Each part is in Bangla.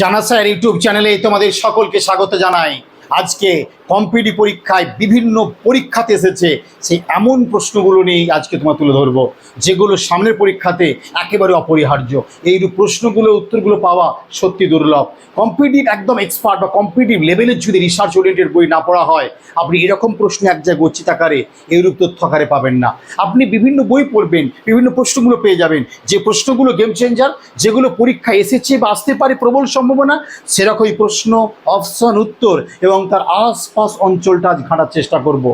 জানা স্যার ইউটিউব চ্যানেলে তোমাদের সকলকে স্বাগত জানাই। আজকে কম্পিটি পরীক্ষায় বিভিন্ন পরীক্ষাতে এসেছে। সেই এমন প্রশ্নগুলো নিয়েই আজকে তোমার তুলে ধরবো, যেগুলো সামনের পরীক্ষাতে একেবারে অপরিহার্য। এইরূপ প্রশ্নগুলো, উত্তরগুলো পাওয়া সত্যি দুর্লভ। কম্পিটিভ একদম এক্সপার্ট বা কম্পিটিভ লেভেলের যদি রিসার্চ ওরিয়েন্টেড বই না পড়া হয়, আপনি এরকম প্রশ্ন এক জায়গায় গচ্ছিত আকারে এইরূপ তথ্য আকারে পাবেন না। আপনি বিভিন্ন বই পড়বেন, বিভিন্ন প্রশ্নগুলো পেয়ে যাবেন। যে প্রশ্নগুলো গেম চেঞ্জার যেগুলো পরীক্ষা এসেছে বা আসতে পারে প্রবল সম্ভাবনা, সেরকমই প্রশ্ন অপশন উত্তর এবং তার আশপাশ অঞ্চলটা আজ ঘাঁটার চেষ্টা করব।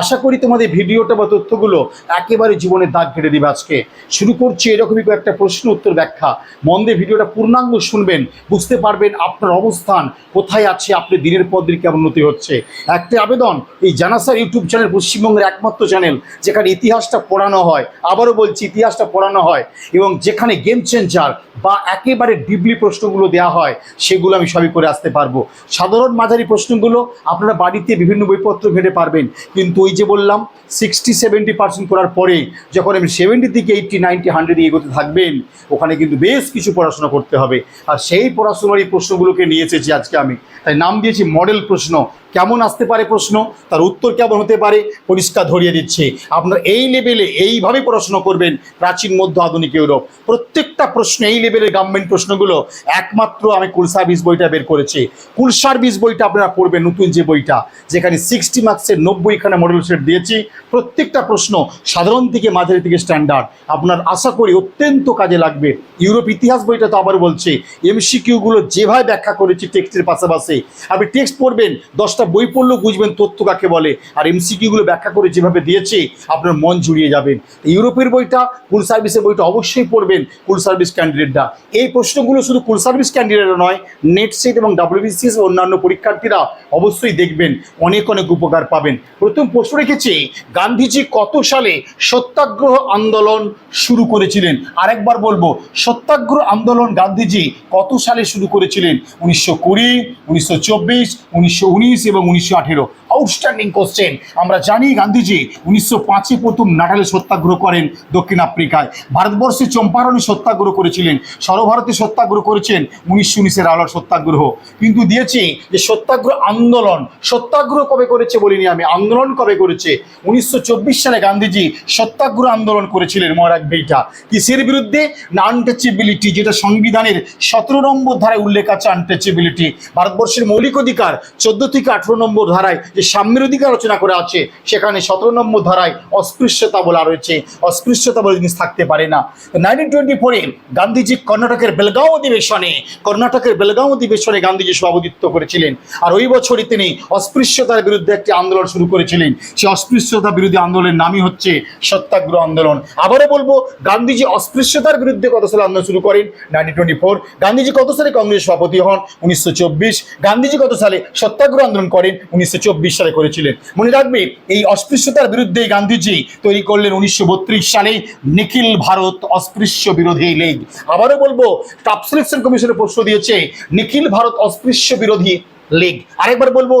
আশা করি তোমাদের ভিডিওটা বা তথ্যগুলো একেবারে জীবনের দাগ কেটে দেবে আজকে। শুরু করছি এরকমই কয়েকটা প্রশ্ন উত্তর ব্যাখ্যা। মন দিয়ে ভিডিওটা পূর্ণাঙ্গ শুনবেন, বুঝতে পারবেন আপনার অবস্থান, কোথায় আছে, আপনি দিনের পর দিন কেমন উন্নতি হচ্ছে। একটা আবেদন, এই জানাসার ইউটিউব চ্যানেল পশ্চিমবঙ্গের একমাত্র চ্যানেল, যেখানে ইতিহাসটা পড়ানো হয়। আবারও বলছি, ইতিহাসটা পড়ানো হয় এবং যেখানে গেম চেঞ্জার বা একেবারে ডিপলি প্রশ্নগুলো দেওয়া হয়, সেগুলো আমি সবই করে আসতে পারব। সাধারণ মাঝারি প্রশ্নগুলো আপনারা বাড়িতে বিভিন্ন বইপত্র ঘেটে পারবেন। কিন্তু ওই যে বললাম সিক্সটি সেভেন্টি পার্সেন্ট করার পরে যখন আমি সেভেন্টি থেকে এইটটি নাইনটি হান্ড্রেড এগোতে থাকবেন, ওখানে কিন্তু বেশ কিছু পড়াশোনা করতে হবে। আর সেই পড়াশোনার এই প্রশ্নগুলোকে নিয়ে এসেছি আজকে আমি। তাই নাম দিয়েছি মডেল প্রশ্ন। কেমন আসতে পারে প্রশ্ন? তার উত্তর কেমন হতে পারে? পরিষ্কার ধরিয়ে দিচ্ছে। আপনার এই লেভেলে এইভাবে প্রশ্ন করবেন, প্রাচীন, মধ্য, আধুনিক ইউরোপ। প্রত্যেকটা প্রশ্ন এই লেভেলের গভর্নমেন্ট প্রশ্নগুলো, একমাত্র আমি কুল সার্ভিস বইটা বের করেছি। কুল সার্ভিস বইটা আপনারা পড়বেন, নতুন যে বইটা। যেখানে সিক্সটি মার্কসের নব্বইখানে মডেল সেট দিয়েছি। প্রত্যেকটা প্রশ্ন সাধারণ থেকে মাঝারি থেকে স্ট্যান্ডার্ড আপনার আশা করি অত্যন্ত কাজে লাগবে। ইউরোপ ইতিহাস বইটা তো আবার বলছে এমসিকিউগুলো যেভাবে ব্যাখ্যা করেছি টেক্সটের পাশাপাশি। আপনি টেক্সট পড়বেন, দশটা বই পড়লেও বুঝবেন তথ্য কাকে বলে। আর এমসিকিউগুলো ব্যাখ্যা করে যেভাবে দিয়েছে, আপনার মন জুড়িয়ে যাবেন ইউরোপের বইটা কুল সার্ভিসের বইটা অবশ্যই পড়বেন কুল সার্ভিস ক্যান্ডিডেটরা। এই প্রশ্নগুলো শুধু কুল সার্ভিস ক্যান্ডিডেটরা নয় নেট সেট এবং ডাব্লিউবিসিএস অন্যান্য পরীক্ষার্থীরা অবশ্যই দেখবেন। অনেক অনেক উপকার পাবেন। প্রথম প্রশ্ন রেখেছে, গান্ধীজি কত সালে সত্যাগ্রহ আন্দোলন শুরু করেছিলেন? আরেকবার বলব, সত্যাগ্রহ আন্দোলন গান্ধীজি কত সালে শুরু করেছিলেন? উনিশশো কুড়ি, উনিশশো চব্বিশ, উনিশশো উনিশ এবং উনিশশো আঠেরো। আউটস্ট্যান্ডিং কোশ্চেন আমরা জানি গান্ধীজি উনিশশো পাঁচে প্রথম নাটালে সত্যাগ্রহ করেন দক্ষিণ আফ্রিকায়। ভারতবর্ষে চম্পারণে সত্যাগ্রহ করেছিলেন। সর্বভারতে সত্যাগ্রহ করেছেন উনিশশো উনিশের আলোর সত্যাগ্রহ। কিন্তু দিয়েছি যে সত্যাগ্রহ আন্দোলন। সত্যাগ্রহ কবে করেছে বলিনি আমি। আন্দোলন কবে করেছে? উনিশশো চব্বিশ সালে গান্ধীজি সত্যাগ্রহ আন্দোলন করেছিলেন মনে রাখবে এইটা কিসের বিরুদ্ধে? না আনটাচেবিলিটি যেটা সংবিধানের সতেরো নম্বর ধারায় উল্লেখ আছে আনটাচেবিলিটি ভারতবর্ষের মৌলিক অধিকার, চোদ্দ থেকে আঠেরো নম্বর ধারায় যে সাম্যের অধিকার আলোচনা করে আছে, সেখানে সতেরো নম্বর ধারায় অস্পৃশ্যতা বলা রয়েছে। অস্পৃশ্যতা বলে জিনিস থাকতে পারে না। নাইনটিন টোয়েন্টি ফোরে গান্ধীজি কর্ণাটকের বেলগাঁও অধিবেশনে, কর্ণাটকের বেলগাঁও অধিবেশনে গান্ধীজি সভাপতিত্ব করেছিলেন। আর ওই বছরই তিনি অস্পৃশ্যতার বিরুদ্ধে একটি আন্দোলন শুরু করেছিলেন। সেই অস্পৃশ্যতা বিরোধী আন্দোলনের নামই হচ্ছে সত্যাগ্রহ আন্দোলন। আবারও বলব, গান্ধীজি অস্পৃশ্যতার বিরুদ্ধে কত সালে আন্দোলন শুরু করেন? Nineteen twenty four. গান্ধীজি কত সালে কংগ্রেস সভাপতি হন? উনিশশো চব্বিশ। গান্ধীজি কত সালে সত্যাগ্রহ আন্দোলন করেন উনিশশো চব্বিশ সালে করেছিলেন। মনে রাখবে, এই অস্পৃশ্যতার বিরুদ্ধে গান্ধীজি তৈরি করলেন উনিশশো বত্রিশ সালে নিখিল ভারত অস্পৃশ্য বিরোধী লীগ। আবারও বলব কাপ সিলেকশন কমিশনের প্রশ্ন দিয়েছে, নিখিল ভারত অস্পৃশ্য বিরোধী লীগ। আরেকবার বলব,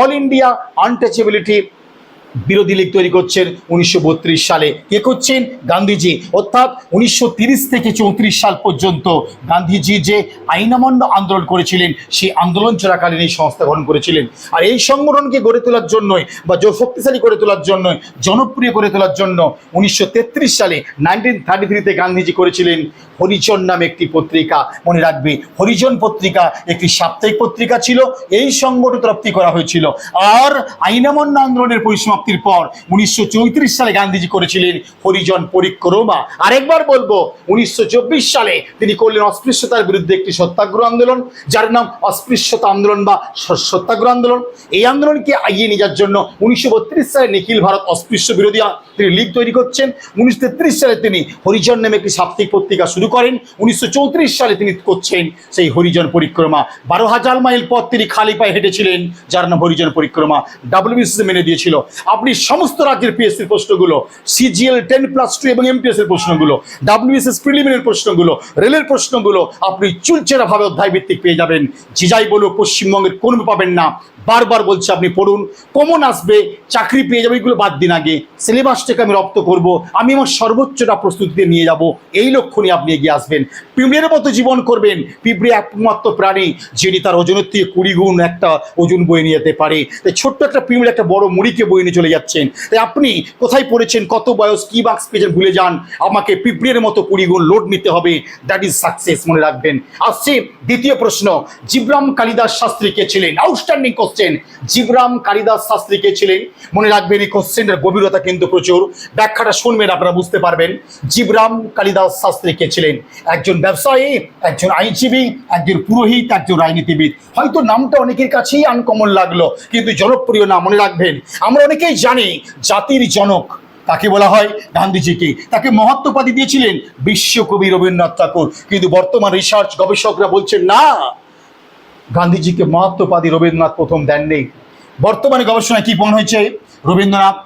অল ইন্ডিয়া আনটাচেবিলিটি বিরোধী লীগ তৈরি করছেন উনিশশো বত্রিশ সালে। কে করছেন? গান্ধীজি। অর্থাৎ উনিশশো থেকে চৌত্রিশ সাল পর্যন্ত গান্ধীজি যে আইনামান্য আন্দোলন করেছিলেন, সেই আন্দোলন চলাকালীন এই সংস্থা গঠন করেছিলেন। আর এই সংগঠনকে গড়ে তোলার জন্যই বা জো শক্তিশালী করে তোলার জন্য জনপ্রিয় করে তোলার জন্য উনিশশো তেত্রিশ সালে নাইনটিন থার্টি থ্রিতে গান্ধীজি করেছিলেন হরিজন নামে একটি পত্রিকা। মনে রাখবে, হরিজন পত্রিকা একটি সাপ্তাহিক পত্রিকা ছিল। এই সংগঠন তরফটি করা হয়েছিল। আর আইনামান্য আন্দোলনের পরিসমাপ্তির পর উনিশশো চৌত্রিশ সালে গান্ধীজি করেছিলেন হরিজন পরিক্রমা। আরেকবার বলব, উনিশশো সালে তিনি করলেন অস্পৃশ্যতার বিরুদ্ধে একটি সত্যাগ্রহ আন্দোলন, যার নাম অস্পৃশ্যতা আন্দোলন বা সত্যাগ্রহ আন্দোলন। এই আন্দোলনকে এগিয়ে নিয়ে যাওয়ার জন্য উনিশশো বত্রিশ সালে নিখিল ভারত অস্পৃশ্য বিরোধী তিনি লীগ তৈরি করছেন। উনিশশো তেত্রিশ সালে তিনি হরিজন নামে একটি সাপ্তাহিক পত্রিকা শুরু করেন। উনিশশো চৌত্রিশ সালে তিনি করছেন সেই হরিজন পরিক্রমা। বারো হাজার মাইল পথ তিনি খালি পায়ে হেঁটেছিলেন, যার নাম হরিজন পরিক্রমা। ডাব্লিউবিসি মেনে দিয়েছিল। আপনি সমস্ত রাজ্যের পিএসসির প্রশ্নগুলো সিজিএল টেন প্লাস টু এবং এমপিএস এর প্রশ্নগুলো ডাব্লিউএসএস প্রিলিমিনারি প্রশ্নগুলো রেলের প্রশ্নগুলো, আপনি চুলচেরাভাবে অধ্যায় ভিত্তিক পেয়ে যাবেন। যে যাই বলো পশ্চিমবঙ্গের কোনো পাবেন না। বারবার বলছি, আপনি পড়ুন। কমন আসবে, চাকরি পেয়ে যাবে, এগুলো বাদ দিন আগে। সিলেবাসটাকে আমি রপ্ত করব, আমি আমার সর্বোচ্চটা প্রস্তুতিতে নিয়ে যাব। এই লক্ষ্য নিয়ে আপনি এগিয়ে আসবেন। পিঁপড়ের মতো জীবন করবেন। পিঁপড়ে একমাত্র প্রাণী, যিনি তার ওজনের থেকে কুড়ি গুণ একটা ওজন বয়ে নিয়ে যেতে পারে। তাই ছোট্ট একটা পিঁপড়ে, একটা বড় মুড়িকে বয়ে নিয়ে চলে যাচ্ছেন। তাই আপনি কোথায় পড়েছেন, কত বয়স, কি বাক্স পেয়েছেন, ভুলে যান। আমাকে পিঁপড়ের মতো কুড়ি গুণ লোড নিতে হবে। দ্যাট ইজ সাকসেস মনে রাখবেন। আসছে দ্বিতীয় প্রশ্ন। জিব্রাম কালিদাস শাস্ত্রী কে ছিলেন? আউটস্ট্যান্ডিং জিব্রাম কালিদাস শাস্ত্রী কে ছিলেন? মনে রাখবেন এই কোশ্চেনের গভীরতা কিন্তু প্রচুর। ব্যাখ্যাটা শুনবেন, আপনারা বুঝতে পারবেন। জিব্রাম কালিদাস শাস্ত্রী কে ছিলেন? একজন ব্যবসায়ী, একজন আইনজীবী, একজন পুরোহিত, একজন রাজনীতিবিদ। হয়তো নামটা অনেকের কাছেই আনকমন লাগল, কিন্তু জনপ্রিয় না মনে রাখবেন। আমরা অনেকেই জানি জাতির জনক, তাকে বলা হয় গান্ধীজিকে। তাকে মহত্বপাদি দিয়েছিলেন বিশ্বকবি রবীন্দ্রনাথ ঠাকুর। কিন্তু বর্তমান রিসার্চ গবেষকরা বলছেন, না গান্ধীজিকে মহত্বপাদি রবীন্দ্রনাথ প্রথম দেননি। বর্তমানে গবেষণায় কি মনে হয়েছে? রবীন্দ্রনাথ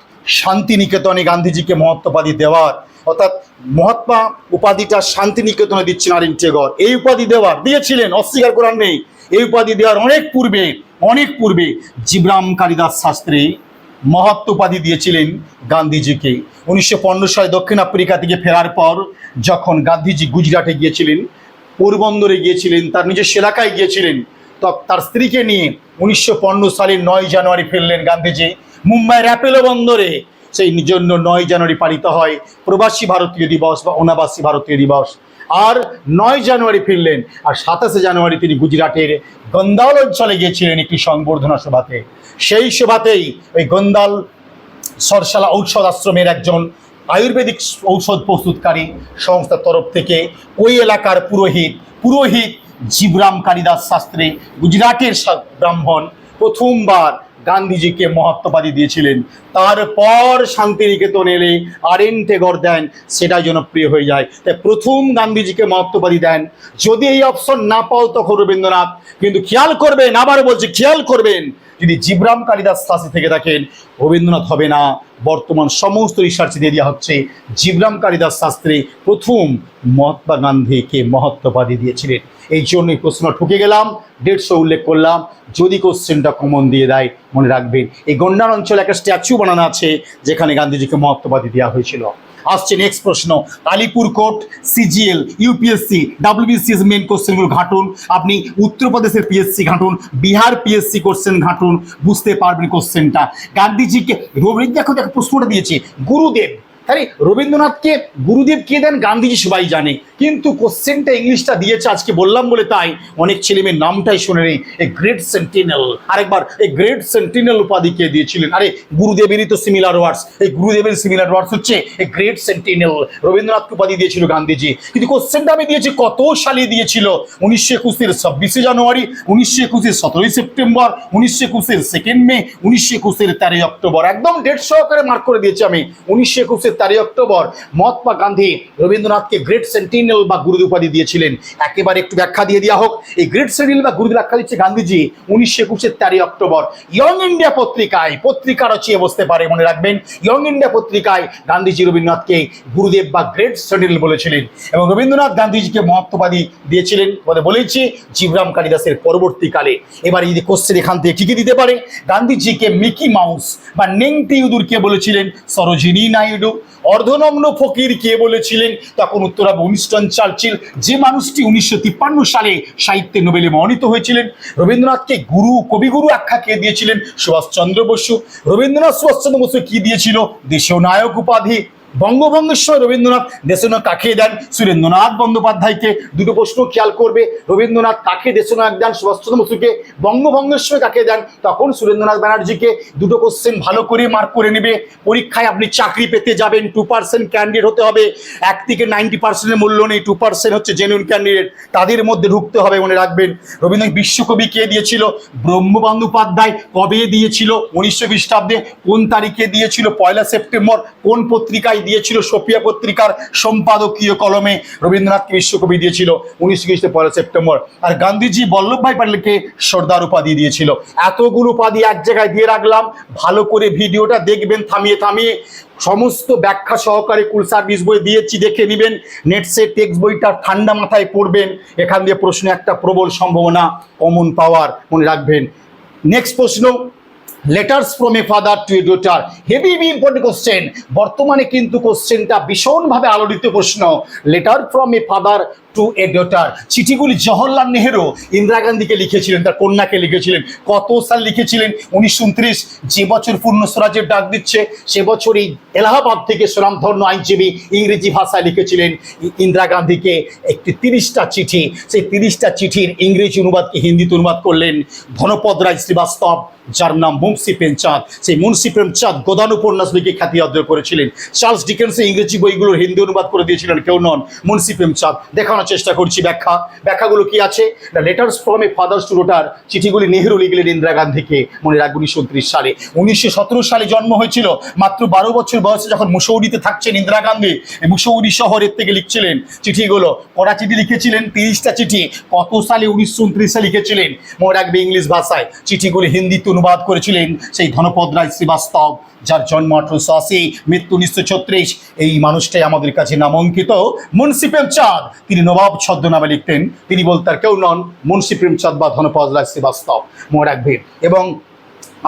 শান্তিনিকেতনে গান্ধীজিকে মহত্বপাদি দেওয়ার, অর্থাৎ মহাত্মা উপাধিটা শান্তিনিকেতনে দিচ্ছেন আরিন টেগর। এই উপাধি দেওয়ার, দিয়েছিলেন, অস্বীকার করার নেই। এই উপাধি দেওয়ার অনেক পূর্বে অনেক পূর্বে জিব্রাম কালিদাস শাস্ত্রী মহত্ব উপাধি দিয়েছিলেন গান্ধীজিকে। উনিশশো পনেরো সালে দক্ষিণ আফ্রিকা থেকে ফেরার পর যখন গান্ধীজি গুজরাটে গিয়েছিলেন, পোরবন্দরে গিয়েছিলেন, তার নিজের এলাকায় গিয়েছিলেন তার স্ত্রীকে নিয়ে উনিশশো পনেরো সালের নয় জানুয়ারি ফিরলেন গান্ধীজি। মুম্বাইয়ের অ্যাপেলো বন্দরে। সেই জন্য নয় জানুয়ারি পালিত হয়। প্রবাসী ভারতীয় দিবস বা অনাবাসী ভারতীয় দিবস। আর নয় জানুয়ারি ফিরলেন। আর সাতাশে জানুয়ারি তিনি গুজরাটের গন্দাল অঞ্চলে গিয়েছিলেন একটি সংবর্ধনা সভাতে। সেই সভাতেই ওই গন্দাল সরসালা ঔষধ আশ্রমের একজন আয়ুর্বেদিক ঔষধ প্রস্তুতকারী সংস্থার তরফ থেকে ওই এলাকার পুরোহিত পুরোহিত জিবরাম কালিদাস শাস্ত্রে গুজরাটের ব্রাহ্মণ প্রথমবার গান্ধীজিকে মহত্ববাদী দিয়েছিলেন। তারপর শান্তিনিকেতন এলে আরেন টেগর দেন, সেটাই জনপ্রিয় হয়ে যায়। তাই প্রথম গান্ধীজিকে মহত্ববাদী দেন। যদি এই অপশন না পাও তখন রবীন্দ্রনাথ, কিন্তু খেয়াল করবেন, আবার বলছি খেয়াল করবেন, যদি জিবরাম কালিদাস শাস্ত্রী থেকে থাকেন, রবীন্দ্রনাথ হবে না। বর্তমান সমস্ত রিসার্চ দিয়ে দেওয়া হচ্ছে, জিবরাম কালিদাস শাস্ত্রী প্রথম মহাত্মা গান্ধীকে মহত্ববাদী দিয়েছিলেন। এই জন্যই প্রশ্ন ঠকে গেলাম, দেড়শো উল্লেখ করলাম, যদি কোশ্চেনটা কমন দিয়ে দেয়, মনে রাখবেন, এই গন্ডার অঞ্চলে একটা স্ট্যাচু বানানো আছে, যেখানে গান্ধীজিকে মহত্ববাদী দেওয়া হয়েছিল। আসছে নেক্সট প্রশ্ন, Alipore court CGL UPSC WBCS main কোশ্চেনগুলো ঘাটুন, আপনি উত্তরপ্রদেশের পিএসসি ঘাটুন, বিহার পিএসসি কোশ্চেন ঘাটুন, বুঝতে পারবেন কোশ্চেনটা। গান্ধীজিকে রবীন্দ্র দেখো দেখো প্রশ্নটা দিয়েছে, গুরুদেব তাই রবীন্দ্রনাথকে, গুরুদেব কে দেন? গান্ধীজি সবাই জানে। কিন্তু কোশ্চেনটা ইংলিশটা দিয়েছে, আজকে বললাম বলে তাই। অনেক ছেলেমেয়ের নামটাই শুনে নেই। এ গ্রেট সেন্টিনেল আরেকবার এই গ্রেট সেন্টিনেল উপাধি কে দিয়েছিলেন? আরে, গুরুদেবেরই তো সিমিলার ওয়ার্ডস এই গুরুদেবের সিমিলার ওয়ার্ডস হচ্ছে এ গ্রেট সেন্টিনেল রবীন্দ্রনাথকে উপাধি দিয়েছিল গান্ধীজি। কিন্তু কোশ্চেনটা আমি দিয়েছি, কত সালে দিয়েছিল? উনিশশো একুশের ছাব্বিশে জানুয়ারি, উনিশশো একুশের সতেরোই সেপ্টেম্বর, উনিশশো একুশের সেকেন্ড মে উনিশশো একুশের তেরোই অক্টোবর। একদম ডেট সহকারে মার্ক করে দিয়েছি আমি। উনিশশো একুশের তেরোই অক্টোবর মহাত্মা গান্ধী রবীন্দ্রনাথকে গ্রেট সেন্টিনেল বা গুরুদেব উপাধি দিয়েছিলেন। একেবারে একটু ব্যাখ্যা দিয়ে দেওয়া হোক। এই গ্রেট সেন্টিনেল বা গুরুদেব ব্যাখ্যা দিচ্ছে গান্ধীজি উনিশশো একুশের তেরোই অক্টোবর। ইয়ং ইন্ডিয়া পত্রিকায় পত্রিকা রচিয়ে বসতে পারে মনে রাখবেন। ইয়ং ইন্ডিয়া পত্রিকায় গান্ধীজি রবীন্দ্রনাথকে গুরুদেব বা গ্রেট সেন্টিনেল বলেছিলেন। এবং রবীন্দ্রনাথ গান্ধীজিকে মহত্ববাদী দিয়েছিলেন। বলে বলেছি জিবরাম কালিদাসের পরবর্তীকালে। এবার যদি কোশ্চেন এখান থেকে কি দিতে পারে? গান্ধীজিকে মিকি মাউস বা নেংটি ইঁদুর কে বলেছিলেন? সরোজিনী নাইডু। অর্ধনগ্ন ফকির কে বলেছিলেন? তখন উত্তর হবে উইনস্টন চার্চিল যে মানুষটি উনিশশো তিপ্পান্ন সালে সাহিত্যে নোবেলে মনোনীত হয়েছিলেন, রবীন্দ্রনাথকে গুরু, কবিগুরু আখ্যা কে দিয়েছিলেন? সুভাষচন্দ্র বসু। রবীন্দ্রনাথ, সুভাষচন্দ্র বসু কি দিয়েছিল? দেশীয় নায়ক উপাধি বঙ্গভঙ্গেশ্বর রবীন্দ্রনাথ দেশনায়ক কাকে দেন? সুরেন্দ্রনাথ বন্দ্যোপাধ্যায়কে। দুটো প্রশ্ন খেয়াল করবে। রবীন্দ্রনাথ কাকে দেশনায়ক দেন? সুভাষচন্দ্র বসুকে। বঙ্গভঙ্গেশ্বর কাকে দেন? তখন সুরেন্দ্রনাথ ব্যানার্জিকে। দুটো কোশ্চেন ভালো করে মার্ক করে নেবে। পরীক্ষায় আপনি চাকরি পেতে যাবেন। টু পার্সেন্ট ক্যান্ডিডেট হতে হবে। এক থেকে নাইনটি পার্সেন্টের মূল্য নেই। টু পার্সেন্ট হচ্ছে জেনুইন ক্যান্ডিডেট তাদের মধ্যে ঢুকতে হবে মনে রাখবেন। রবীন্দ্রনাথ বিশ্বকবি কে দিয়েছিল? ব্রহ্ম বন্দ্যোপাধ্যায় কবে দিয়েছিল? উনিশশো খ্রিস্টাব্দে কোন তারিখে দিয়েছিল? পয়লা সেপ্টেম্বর কোন পত্রিকায় দিয়েছিল সোফিয়া পত্রিকার সম্পাদকীয় কলমে। রবীন্দ্রনাথকে বিশ্বকবি দিয়েছিল উনিশশো খ্রিস্টে পয়লা সেপ্টেম্বর। আর গান্ধীজি বল্লভভাই প্যাটেলকে সর্দার উপাধি দিয়েছিল। এতগুলো উপাধি এক জায়গায় দিয়ে রাখলাম। ভালো করে ভিডিওটা দেখবেন, থামিয়ে থামিয়ে। সমস্ত ব্যাখ্যা সহকারে কুল সার্ভিস বই দিয়েছি, দেখে নেবেন। নেটসে টেক্সট বইটা ঠান্ডা মাথায় পড়বেন। এখান দিয়ে প্রশ্ন একটা প্রবল সম্ভাবনা কমন পাওয়ার মনে রাখবেন। নেক্সট প্রশ্ন letters from a father to a daughter heavy heavy important question বর্তমানে কিন্তু কোশ্চেনটা ভীষণভাবে আলোড়িত প্রশ্ন। Letter from a father to a daughter. চিঠিগুলি Jawaharlal Nehru Indira গান্ধীকে লিখেছিলেন, তার কন্যাকে লিখেছিলেন। কত সাল লিখেছিলেন? উনিশশো উনত্রিশ। যে বছর পূর্ণ স্বরাজের ডাক দিচ্ছে, সে বছরই এলাহাবাদ থেকে সুনামধন্য আইনজীবী ইংরেজি ভাষায় লিখেছিলেন ইন্দিরা গান্ধীকে একটি তিরিশটা চিঠি। সেই তিরিশটা চিঠির ইংরেজি অনুবাদকে হিন্দিতে অনুবাদ করলেন ধনপদ রায় শ্রীবাস্তব, যার নাম মুন্সি প্রেমচাঁদ। সেই মুন্সি প্রেমচাঁদ গোদান উপন্যাস লিখে খ্যাতি অর্জন করেছিলেন। চার্লস ডিকেন্সের ইংরেজি বইগুলোর হিন্দি অনুবাদ করে দিয়েছিলেন, কেউ নন মুন্সি প্রেমচাঁদ। দেখানোর চেষ্টা করছি ব্যাখ্যা। ব্যাখ্যাগুলো কি আছে? The letters from a fathers to daughter চিঠিগুলি Nehru লিখলেন ইন্দিরা গান্ধীকে, মনে রাখবেন উনিশশো উনত্রিশ সালে। উনিশশো সতেরো সালে জন্ম হয়েছিল। মাত্র বারো বছর বয়সে যখন মুসৌরিতে থাকছেন ইন্দিরা গান্ধী মুসৌরি শহরের থেকে লিখছিলেন চিঠিগুলো। কড়া চিঠি লিখেছিলেন তিরিশটা চিঠি। কত সালে উনিশশো উনত্রিশ সালে লিখেছিলেন? মনে রাখবে ইংলিশ ভাষায়। চিঠিগুলি হিন্দিতে অনুবাদ করেছিলেন সেই ধনপদ রায় শ্রীবাস্তব, যার জন্ম আঠারোশো আশি, মৃত্যু উনিশশো ছত্রিশ। এই মানুষটাই আমাদের কাছে নামাঙ্কিত। মুন্সি চাঁদ, তিনি নবাব ছদ্মনামে লিখতেন, তিনি বলতেন কেউ নন মুন্সি প্রেমচাঁদ বা ধনপদ রায় শ্রীবাস্তব। মনে এবং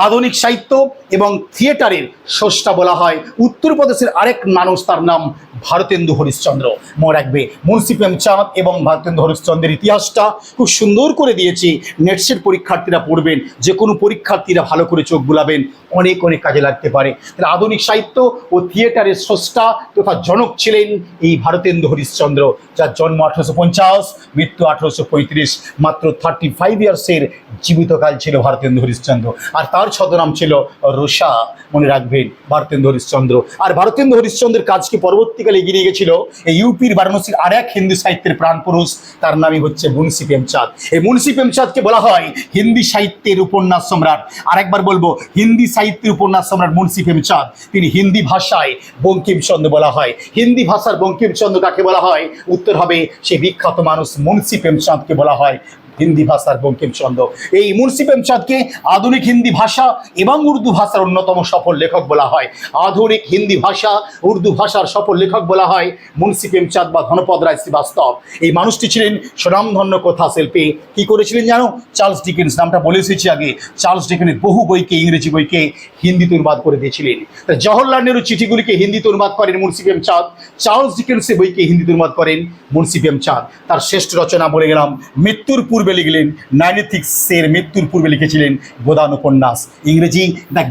আধুনিক সাহিত্য এবং থিয়েটারের স্রষ্টা বলা হয়। উত্তরপ্রদেশের আরেক মানুষ, তার নাম ভারতেন্দু হরিশ্চন্দ্র। মনে রাখবে, মুন্সি প্রেমচাঁদ এবং ভারতেন্দু হরিশ্চন্দ্রের ইতিহাসটা খুব সুন্দর করে দিয়েছি। নেটসের পরীক্ষার্থীরা পড়বেন যে কোনো পরীক্ষার্থীরা ভালো করে চোখ বুলাবেন, অনেক অনেক কাজে লাগতে পারে। তাহলে আধুনিক সাহিত্য ও থিয়েটারের স্রষ্টা তথা জনক ছিলেন এই ভারতেন্দু হরিশ্চন্দ্র, যার জন্ম আঠারোশো পঞ্চাশ, মৃত্যু আঠারোশো পঁয়ত্রিশ, মাত্র থার্টি ফাইভ ইয়ার্সের জীবিতকাল ছিল ভারতেন্দু হরিশ্চন্দ্র। আর তার ছদ্মনাম ছিল রোষা মনে রাখবেন, ভারতেন্দু হরিশ্চন্দ্র। আর ভারতেন্দু হরিশ্চন্দ্রের কাজকে পরবর্তীকালে এগিয়ে গেছিল? এই ইউপির বারাণসীর আর এক হিন্দু সাহিত্যের প্রাণপুরুষ, তার নামই হচ্ছে মুন্সি প্রেমচাঁদ। এই মুন্সি প্রেমচাঁদকে বলা হয় হিন্দি সাহিত্যের উপন্যাস সম্রাট। আরেকবার বলব, হিন্দি সাহিত্যের উপন্যাস সম্রাট মুন্সি প্রেমচাঁদ। তিনি হিন্দি ভাষায় বঙ্কিমচন্দ্র বলা হয়। হিন্দি ভাষার বঙ্কিমচন্দ্র কাকে বলা হয়? উত্তর হবে সেই বিখ্যাত মানুষ মুন্সি প্রেমচাঁদকে বলা হয় হিন্দি ভাষার বঙ্কিমচন্দ্র এই মুন্সি প্রেমচাঁদকে আধুনিক হিন্দি ভাষা এবং উর্দু ভাষার অন্যতম সফল লেখক বলা হয়। আধুনিক হিন্দি ভাষা, উর্দু ভাষার সফল লেখক বলা হয় মুন্সি প্রেমচাঁদ বা ধনপদ রায় শ্রীবাস্তব। এই মানুষটি ছিলেন স্বনামধন্য কথা শিল্পী। কি করেছিলেন জানো? চার্লস ডিকেন্স নামটা বলে এসেছি আগে। চার্লস ডিকেনের বহু বইকে, ইংরেজি বইকে হিন্দিতে অনুবাদ করে দিয়েছিলেন। জওহরলাল নেহরু চিঠিগুলিকে হিন্দিতে অনুবাদ করেন মুন্সি প্রেমচাঁদ চার্লস ডিকেন্সের বইকে হিন্দিতে অনুবাদ করেন মুন্সি প্রেমচাঁদ তার শ্রেষ্ঠ রচনা বলে গেলাম, মৃত্যুর পূর্বে লিখলেন, নাইনেথিক্সের মৃত্যুর পূর্বে লিখেছিলেন গোদান উপন্যাস ইংরেজি the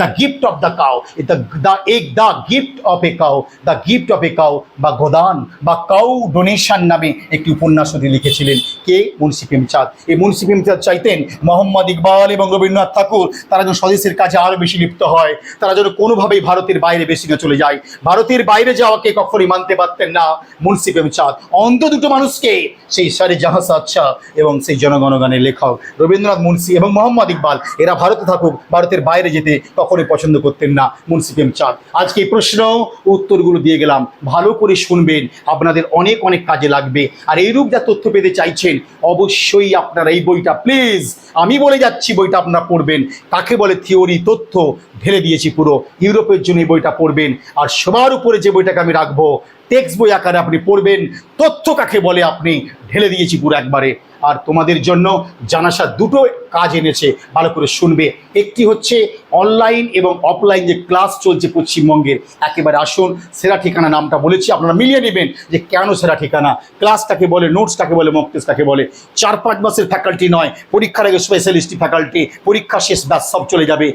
the gift of the cow the the এক the gift of a cow the gift of a cow বা গোদান বা কাউ ডোনেশন নামে একটি উপন্যাস তিনি লিখেছিলেন। কে? মুন্সি প্রেমচাঁদ। এই মুন্সি প্রেমচাঁদ চাইতেন, মোহাম্মদ ইকবাল এবং রবীন্দ্রনাথ ঠাকুর, তারা যেন স্বদেশের কাজে আরও বেশি লিপ্ত হয়, তারা যেন কোনোভাবেই ভারতের বাইরে বেশি না চলে যায়, ভারতের বাইরে যাওয়াকে কখনোই মানতে পারতেন না মুন্সি প্রেমচাঁদ। অন্ত দুটো মানুষকে, সেই সারে জাহাজ আচ্ছা এবং সেই জনগণগানের লেখক রবীন্দ্রনাথ মুন্সি এবং মোহাম্মদ ইকবাল, এরা ভারতে থাকুক, ভারতের বাইরে যেতে কখনোই পছন্দ করতেন না মুন্সি প্রেমচাঁদ আজকে এই প্রশ্ন উত্তরগুলো দিয়ে গেলাম। ভালো করে শুনবেন, আপনাদের অনেক অনেক কাজে লাগবে। আর এইরূপ যা তথ্য পেতে চাইছেন, অবশ্যই আপনারা এই বইটা, প্লিজ, আমি বলে যাচ্ছি বইটা আপনারা পড়বেন। কাকে বলে থিওরি, তথ্য, ঢেলে দিয়েছি পুরো। ইউরোপের জন্য এই বইটা পড়বেন। আর সবার উপরে যে বইটাকে আমি রাখব, টেক্সট বই আকারে আপনি পড়বেন। তথ্য কাকে বলে আপনি ঢেলে দিয়েছি পুরো একবারে। আর তোমাদের জন্য জানাসা দুটো কাজ এনেছে, ভালো করে শুনবে। একটি হচ্ছে অনলাইন এবং অফলাইন যে ক্লাস চলছে পশ্চিমবঙ্গের, একেবারে আসুন, সেরা ঠিকানা নামটা বলেছি, আপনারা মিলিয়ে নেবেন যে কেন সেরা ঠিকানা। ক্লাসটাকে বলে নোটসটাকে বলে মক টেস্টটাকে বলে। চার পাঁচ মাসের ফ্যাকাল্টি নয়, পরীক্ষার আগে স্পেশালিস্ট ফ্যাকাল্টি পরীক্ষা শেষ, ব্যাস, সব চলে যাবে।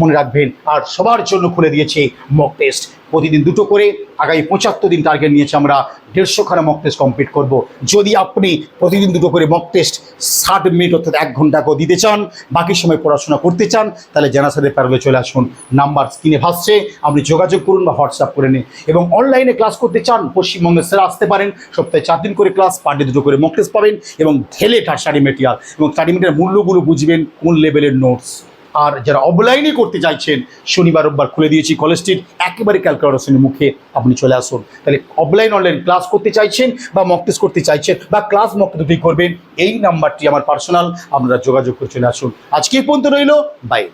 মনে রাখবেন, আর সবার জন্য খুলে দিয়েছে মক টেস্ট প্রতিদিন দুটো করে, আগামী পঁচাত্তর দিন টার্গেট নিয়েছে আমরা দেড়শোখানা মক টেস্ট কমপ্লিট করব। যদি আপনি প্রতিদিন দুটো করে মক টেস্ট ষাট মিনিট অর্থাৎ এক ঘণ্টা করে দিতে চান, বাকি সময় পড়াশোনা করতে চান, তাহলে জানাসাদের প্যারলে চলে আসুন। নাম্বার স্ক্রিনে ভাসছে, আপনি যোগাযোগ করুন বা হোয়াটসঅ্যাপ করে নিন। এবং অনলাইনে ক্লাস করতে চান পশ্চিমবঙ্গে সেরা আসতে পারেন, সপ্তাহে চার দিন করে ক্লাস পার ডে দুটো করে মক টেস্ট পাবেন এবং ঢেলে তার স্টাডি মেটেরিয়াল এবং স্টাডি মেটেরিয়াল মূল্যগুলো বুঝবেন কোন লেভেলের নোটস আর যারা অবলাইনে করতে চাইছেন, শনিবার, রোববার খুলে দিয়েছি কলেজটির একেবারে ক্যালকুলেশনের মুখে আপনি চলে আসুন। তাহলে অফলাইন অনলাইন ক্লাস করতে চাইছেন বা মক টেস্ট করতে চাইছেন বা ক্লাস মক দুটি করবেন, এই নাম্বারটি আমার পার্সোনাল আপনারা যোগাযোগ করে চলে আসুন। আজকে পর্যন্ত রইল বাই